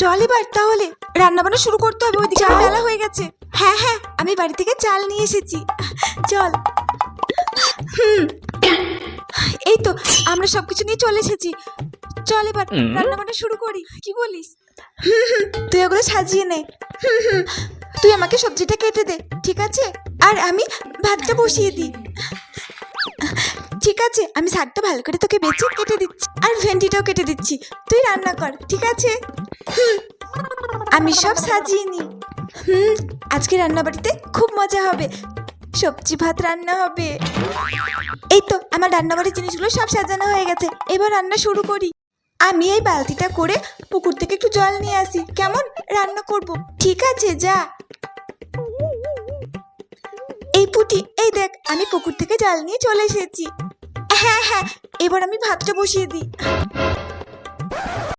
চল এবার তাহলে রান্না বান্না শুরু করতে হবে ওইদিকে আমার বেলা হয়ে গেছে। হ্যাঁ হ্যাঁ আমি বাড়ি থেকে চাল নিয়ে এসেছি। চল। হুম। এই তো আমরা সবকিছু নিয়ে চলে এসেছি। চল এবার রান্না বান্না শুরু করি কি বলিস? তুই ওগুলো সাজিয়ে নে। তুই আমাকে সবজিটা কেটে দে ঠিক আছে? আর আমি ভাতটা বসিয়ে দিই। ঠিক আছে আমি শাকটা ভালো করে তোকে বেছে কেটে দিচ্ছি আর ভেন্ডিটাও কেটে দিচ্ছি। তুই রান্না কর ঠিক আছে? আমি সব সাজিয়ে নিই হুম, আজকে রান্নাবাড়িতে খুব মজা হবে। সবজি ভাত রান্না হবে। এই তো, আমার রান্নাবাড়ির জিনিসগুলো সব সাজানো হয়ে গেছে। এবার রান্না শুরু করি। আমি এই বালতিটা করে পুকুর থেকে একটু জল নিয়ে আসি। কেমন? রান্না করব। ঠিক আছে, যা। এই পুটি, এই দেখ, আমি পুকুর থেকে জল নিয়ে চলে এসেছি। হ্যাঁ হ্যাঁ এবার আমি ভাতটা বসিয়ে দিই।